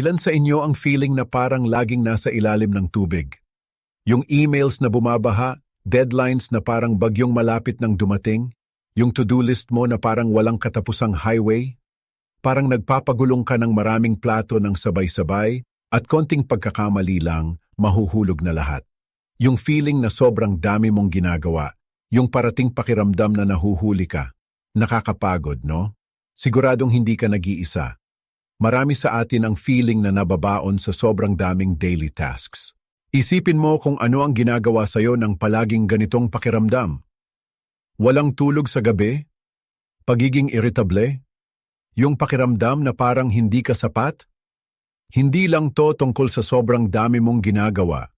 Ilan sa inyo ang feeling na parang laging nasa ilalim ng tubig? Yung emails na bumabaha, deadlines na parang bagyong malapit ng dumating, yung to-do list mo na parang walang katapusang highway, parang nagpapagulong ka ng maraming plato ng sabay-sabay, at konting pagkakamali lang, mahuhulog na lahat. Yung feeling na sobrang dami mong ginagawa, yung parating pakiramdam na nahuhuli ka. Nakakapagod, no? Siguradong hindi ka nag-iisa. Marami sa atin ang feeling na nababaon sa sobrang daming daily tasks. Isipin mo kung ano ang ginagawa sa'yo ng palaging ganitong pakiramdam. Walang tulog sa gabi? Pagiging irritable? Yung pakiramdam na parang hindi ka sapat? Hindi lang to tungkol sa sobrang dami mong ginagawa.